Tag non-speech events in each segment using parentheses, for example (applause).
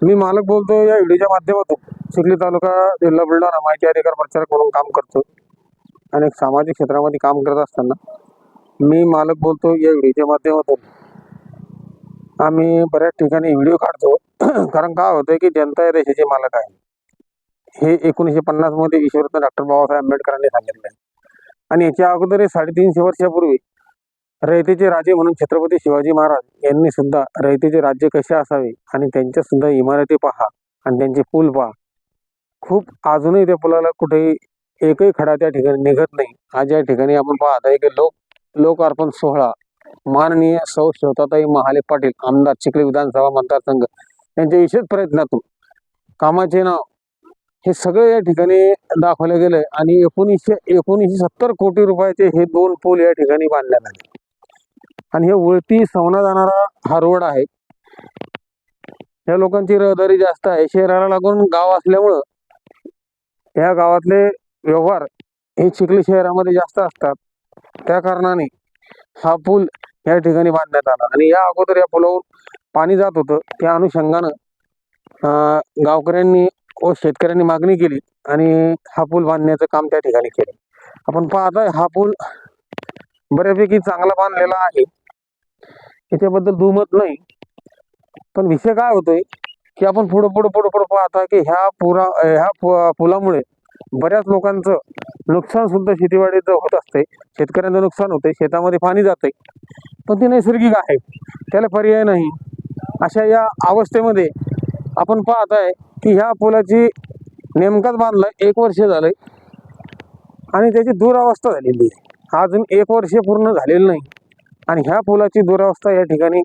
मी मालक बोलतो या व्हिडिओच्या माध्यमातून. चिखली तालुका जिल्हा बुलढाणा माहिती अधिकार प्रचारक म्हणून काम करतो. आणि एक सामाजिक क्षेत्रामध्ये काम करत असताना मी मालक बोलतो या व्हिडिओच्या माध्यमातून. आम्ही बऱ्याच ठिकाणी व्हिडिओ काढतो. (clears throat) कारण काय होतंय की जनता या देशाचे मालक आहे. हे एकोणीसशे पन्नासमध्ये ईश्वरत्न डॉक्टर बाबासाहेब आंबेडकरांनी सांगितलं आहे आणि याच्या अगोदर साडेतीनशे वर्षापूर्वी रयतेचे राजे म्हणून छत्रपती शिवाजी महाराज यांनी सुद्धा रयतेचे राज्य कसे असावे आणि त्यांच्या सुद्धा इमारती पहा आणि त्यांचे पूल पहा. खूप अजूनही त्या पुलाला कुठेही एकही खडा त्या ठिकाणी निघत नाही. आज या ठिकाणी आपण पाहत आहे की लोक लोक अर्पण सोहळा. माननीय सौ श्रोताताई महाले पाटील आमदार चिखली विधानसभा मतदारसंघ यांच्या विशेष प्रयत्नातून कामाचे नाव हे सगळे या ठिकाणी दाखवले गेले आणि एकोणीसशे एकोणीसशे सत्तर कोटी रुपयाचे हे दोन पूल या ठिकाणी बांधण्यात आले. आणि हे वळती सवना जाणारा हा रोड आहे. या लोकांची रहदारी जास्त आहे. शहराला लागून गाव असल्यामुळं या गावातले व्यवहार हे चिखली शहरामध्ये जास्त असतात. त्या कारणाने हा पूल या ठिकाणी बांधण्यात आला. आणि या अगोदर या पुलावरून पाणी जात होतं. त्या अनुषंगानं अं, गावकऱ्यांनी व शेतकऱ्यांनी मागणी केली आणि हा पूल बांधण्याचं काम त्या ठिकाणी केलं. आपण पाहताय हा पूल बऱ्यापैकी चांगला बांधलेला आहे. याच्याबद्दल दुमत नाही. पण विषय काय होतोय की आपण पुढं पुढं पुढं पुढं पाहता की ह्या पुरा ह्या पुलामुळे बऱ्याच लोकांचं नुकसान सुद्धा शेतीवाडीचं होत असते शेतकऱ्यांचं नुकसान होते शेतामध्ये पाणी जाते पण ते नैसर्गिक आहे. त्याला पर्याय नाही. अशा या अवस्थेमध्ये आपण पाहत आहे की ह्या पुलाची नेमकाच बांधलं एक वर्ष झालंय. आणि त्याची दुरावस्था झालेली आहे. अजून एक वर्ष पूर्ण झालेलं नाही. आणि ह्या पुलाची दुरावस्था या ठिकाणी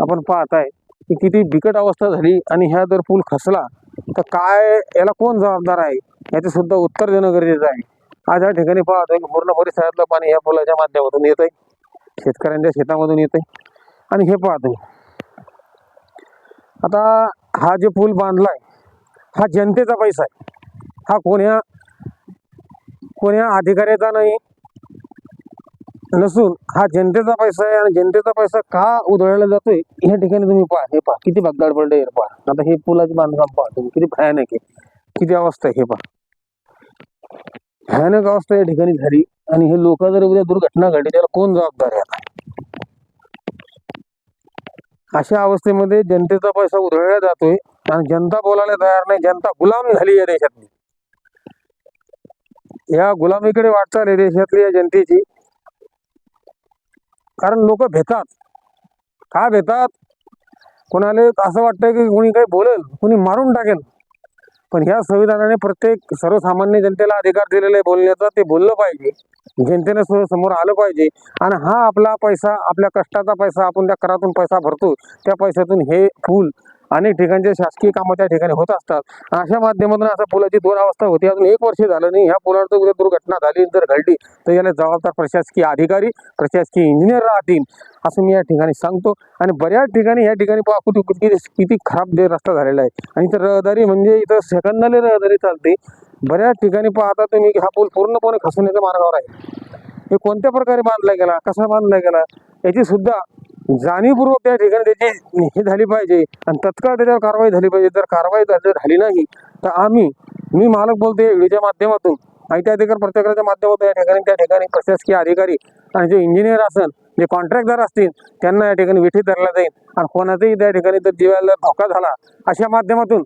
आपण पाहत आहे की किती बिकट अवस्था झाली आणि ह्या जर पूल खसला तर काय याला कोण जबाबदार आहे? याचे सुद्धा उत्तर देणं गरजेचं आहे. आज या ठिकाणी पाहतोय की पूर्ण परिसरातलं पाणी ह्या पुलाच्या माध्यमातून येत आहे शेतकऱ्यांच्या शेतामधून येत आहे आणि हे पाहतोय. आता हा जे पूल बांधलाय हा जनतेचा पैसा आहे. हा कोण्या कोण्या अधिकाऱ्याचा नाही नसून हा जनतेचा पैसा आहे आणि जनतेचा पैसा का उधळला जातोय या ठिकाणी तुम्ही पहा. हे पहा किती भगदाड पडले हे पहा. आता हे पुलाचे बांधकाम पहा तुम्ही. किती भयानक आहे. किती अवस्था आहे हे पहा. भयानक अवस्था या ठिकाणी झाली आणि हे लोक जर उद्या दुर्घटना घडली त्याला कोण जबाबदार आहे आता? अशा अवस्थेमध्ये जनतेचा पैसा उधळला जातोय आणि जनता बोलायला तयार नाही. जनता गुलाम झाली या देशातली. या गुलामीकडे वाटचाल आहे देशातली या जनतेची. कारण लोक भेतात. का भेतात? कोणाला असं वाटतं की कोणी काही बोलेल कोणी मारून टाकेल. पण ह्या संविधानाने प्रत्येक सर्वसामान्य जनतेला अधिकार दिलेला आहे बोलण्याचा ते बोललं पाहिजे. जनतेने समोर आलं पाहिजे. आणि हा आपला पैसा आपल्या कष्टाचा पैसा आपण त्या करातून पैसा भरतो. त्या पैशातून हे फूल अनेक ठिकाणचे शासकीय कामं त्या ठिकाणी होत असतात. अशा माध्यमातून असं पुलाची दुरावस्था होती. अजून एक वर्ष झालं नाही. ह्या पुलावर जर उद्या दुर्घटना झाली जर घडली तर याला जबाबदार प्रशासकीय अधिकारी प्रशासकीय इंजिनियर राहतील असं मी या ठिकाणी सांगतो. आणि बऱ्याच ठिकाणी या ठिकाणी पहा किती किती खराब रस्ता झालेला आहे. आणि इथं रहदारी म्हणजे इथं सेकंदाली रहदारी चालते. बऱ्याच ठिकाणी पाहता तुम्ही हा पूल पूर्णपणे खसवण्याच्या मार्गावर आहे. हे कोणत्या प्रकारे बांधला गेला? कसा बांधला गेला? याची सुद्धा जाणीवपूर्वक त्या ठिकाणी त्याची हे झाली पाहिजे आणि तत्काळ त्याच्यावर कारवाई झाली पाहिजे. जर कारवाई जर झाली नाही तर आम्ही मी मालक बोलते व्हिडिओच्या माध्यमातून माहिती अधिकार प्रत्येकाच्या माध्यमातून या ठिकाणी त्या ठिकाणी प्रशासकीय अधिकारी आणि जे इंजिनियर असेल जे कॉन्ट्रॅक्टदार असतील त्यांना या ठिकाणी विठी धरला जाईल. आणि कोणाचाही त्या ठिकाणी जर जीवाला धोका झाला अशा माध्यमातून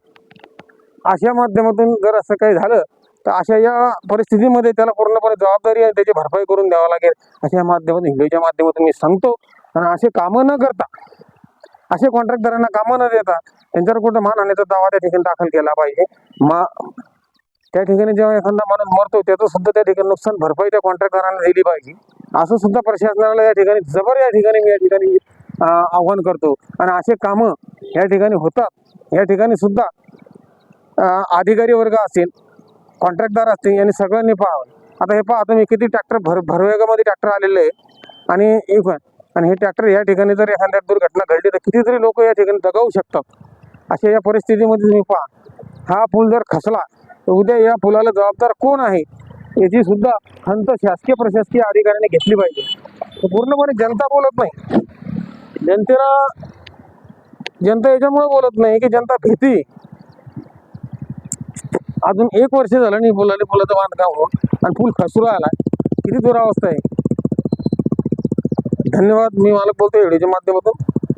अशा माध्यमातून जर असं काही झालं तर अशा या परिस्थितीमध्ये त्याला पूर्णपणे जबाबदारी आहे त्याची भरपाई करून द्यावं लागेल. अशा माध्यमातून व्हिडिओच्या माध्यमातून मी सांगतो. आणि असे कामं न करता असे कॉन्ट्रॅक्टरांना कामं न देता त्यांच्यावर कुठं मानहानीचा दावा त्या ठिकाणी दाखल केला पाहिजे. मा त्या ठिकाणी जेव्हा एखादा माणूस मरतो त्याचं सुद्धा त्या ठिकाणी नुकसान भरपाई त्या कॉन्ट्रॅक्टरांना दिली पाहिजे. असं सुद्धा प्रशासनाला या ठिकाणी जबर या ठिकाणी मी या ठिकाणी आव्हान करतो. आणि असे कामं या ठिकाणी होतात. या ठिकाणी सुद्धा अधिकारी वर्ग असतील कॉन्ट्रॅक्टदार असतील यांनी सगळ्यांनी पाहावं. आता हे पहा तुम्ही किती ट्रॅक्टर भर भरवेगामध्ये ट्रॅक्टर आलेले आहे. आणि एक आणि हे ट्रॅक्टर या ठिकाणी जर एखाद्या दुर्घटना घडली तर कितीतरी लोक या ठिकाणी दगावू शकतात. अशा या परिस्थितीमध्ये तुम्ही पहा. हा पूल जर खसला तर उद्या या पुलाला जबाबदार कोण आहे? याची सुद्धा खंत शासकीय प्रशासकीय अधिकाऱ्याने घेतली पाहिजे. पूर्णपणे जनता बोलत नाही. जनतेला जनता याच्यामुळे बोलत नाही की जनता भीती अजून एक वर्ष झालं नाही बोलाले पुलाचं बांधकाम होऊन आणि पूल खसरू आला किती दुरावस्था आहे. धन्यवाद. मी मालक बोलतो व्हिडिओच्या माध्यमातून.